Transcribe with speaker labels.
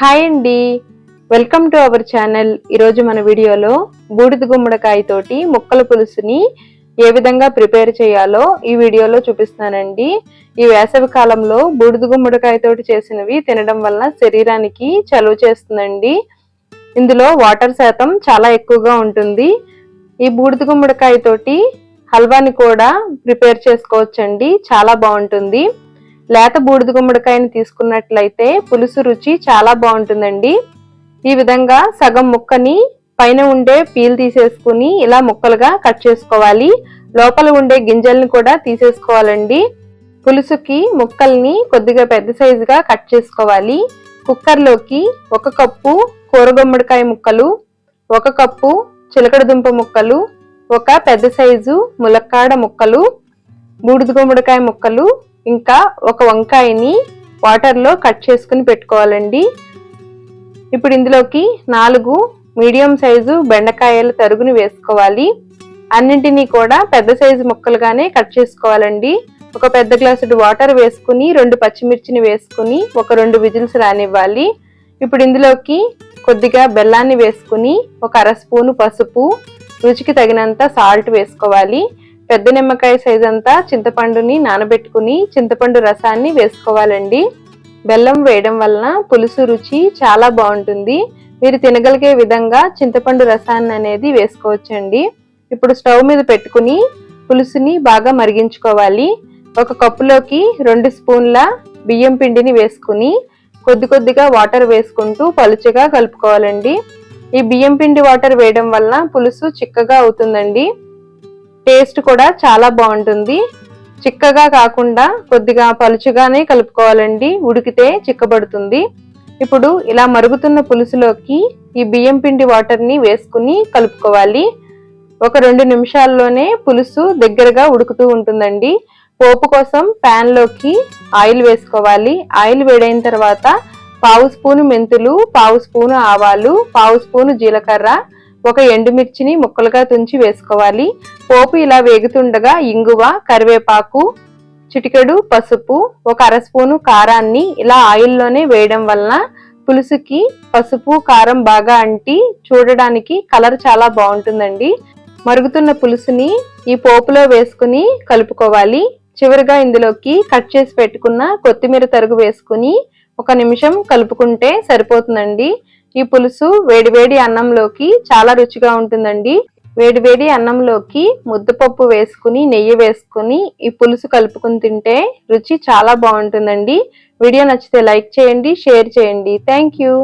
Speaker 1: Hi అండి. Welcome to our channel. ఈరోజు మన వీడియోలో బూడిద గుమ్మడికాయతోటి ముక్కల పులుసుని ఏ విధంగా ప్రిపేర్ చేయాలో ఈ వీడియోలో చూపిస్తానండి. ఈ వేసవి కాలంలో బూడిద గుమ్మడికాయతోటి చేసినవి తినడం వల్ల శరీరానికి చలువ చేస్తుందండి. ఇందులో వాటర్ శాతం చాలా ఎక్కువగా ఉంటుంది. ఈ బూడిద గుమ్మడికాయతోటి హల్వాని కూడా ప్రిపేర్ చేసుకోవచ్చండి. చాలా బాగుంటుంది. లేత బూడిద గుమ్మడికాయని తీసుకున్నట్లయితే పులుసు రుచి చాలా బాగుంటుందండి. ఈ విధంగా సగం ముక్కని పైన ఉండే పీల్ తీసేసుకుని ఇలా ముక్కలుగా కట్ చేసుకోవాలి. లోపల ఉండే గింజల్ని కూడా తీసేసుకోవాలండి. పులుసుకి ముక్కల్ని కొద్దిగా పెద్ద సైజుగా కట్ చేసుకోవాలి. కుక్కర్లోకి ఒక కప్పు కూరగుమ్మడికాయ ముక్కలు ఒక కప్పు చిలకడదుంప ముక్కలు ఒక పెద్ద సైజు ములక్కాడ ముక్కలు బూడిద గుమ్మడికాయ ముక్కలు ఇంకా ఒక వంకాయని వాటర్లో కట్ చేసుకుని పెట్టుకోవాలండి. ఇప్పుడు ఇందులోకి నాలుగు మీడియం సైజు బెండకాయల తరుగుని వేసుకోవాలి. అన్నింటినీ కూడా పెద్ద సైజు ముక్కలుగానే కట్ చేసుకోవాలండి. ఒక పెద్ద గ్లాసుడు వాటర్ వేసుకుని రెండు పచ్చిమిర్చిని వేసుకుని ఒక రెండు విజిల్స్ రానివ్వాలి. ఇప్పుడు ఇందులోకి కొద్దిగా బెల్లాన్ని వేసుకుని ఒక అర స్పూను పసుపు రుచికి తగినంత సాల్ట్ వేసుకోవాలి. పెద్ద నిమ్మకాయ సైజ్ అంతా చింతపండుని నానబెట్టుకుని చింతపండు రసాన్ని వేసుకోవాలండి. బెల్లం వేయడం వలన పులుసు రుచి చాలా బాగుంటుంది. మీరు తినగలిగే విధంగా చింతపండు రసాన్ని అనేది వేసుకోవచ్చండి. ఇప్పుడు స్టవ్ మీద పెట్టుకుని పులుసుని బాగా మరిగించుకోవాలి. ఒక కప్పులోకి రెండు స్పూన్ల బియ్యం పిండిని వేసుకుని కొద్ది కొద్దిగా వాటర్ వేసుకుంటూ పలుచగా కలుపుకోవాలండి. ఈ బియ్యం పిండి వాటర్ వేయడం వలన పులుసు చిక్కగా అవుతుందండి. టేస్ట్ కూడా చాలా బాగుంటుంది. చిక్కగా కాకుండా కొద్దిగా పలుచుగానే కలుపుకోవాలండి. ఉడికితే చిక్కబడుతుంది. ఇప్పుడు ఇలా మరుగుతున్న పులుసులోకి ఈ బియ్యం పిండి వాటర్ని వేసుకుని కలుపుకోవాలి. ఒక రెండు నిమిషాల్లోనే పులుసు దగ్గరగా ఉడుకుతూ ఉంటుందండి. పోపు కోసం ప్యాన్లోకి ఆయిల్ వేసుకోవాలి. ఆయిల్ వేడైన తర్వాత పావు స్పూను మెంతులు పావు స్పూను ఆవాలు పావు స్పూను జీలకర్ర ఒక ఎండుమిర్చిని ముక్కలుగా తుంచి వేసుకోవాలి. పోపు ఇలా వేగుతుండగా ఇంగువ కరివేపాకు చిటికెడు పసుపు ఒక అర స్పూను కారాన్ని ఇలా ఆయిల్లోనే వేయడం వలన పులుసుకి పసుపు కారం బాగా అంటి చూడడానికి కలర్ చాలా బాగుంటుందండి. మరుగుతున్న పులుసుని ఈ పోపులో వేసుకుని కలుపుకోవాలి. చివరిగా ఇందులోకి కట్ చేసి పెట్టుకున్న కొత్తిమీర తరుగు వేసుకుని ఒక నిమిషం కలుపుకుంటే సరిపోతుందండి. ఈ పులుసు వేడివేడి అన్నంలోకి చాలా రుచిగా ఉంటుందండి. వేడివేడి అన్నంలోకి ముద్దపప్పు వేసుకుని నెయ్యి వేసుకుని ఈ పులుసు కలుపుకుని తింటే రుచి చాలా బాగుంటుందండి. వీడియో నచ్చితే లైక్ చేయండి షేర్ చేయండి. Thank you.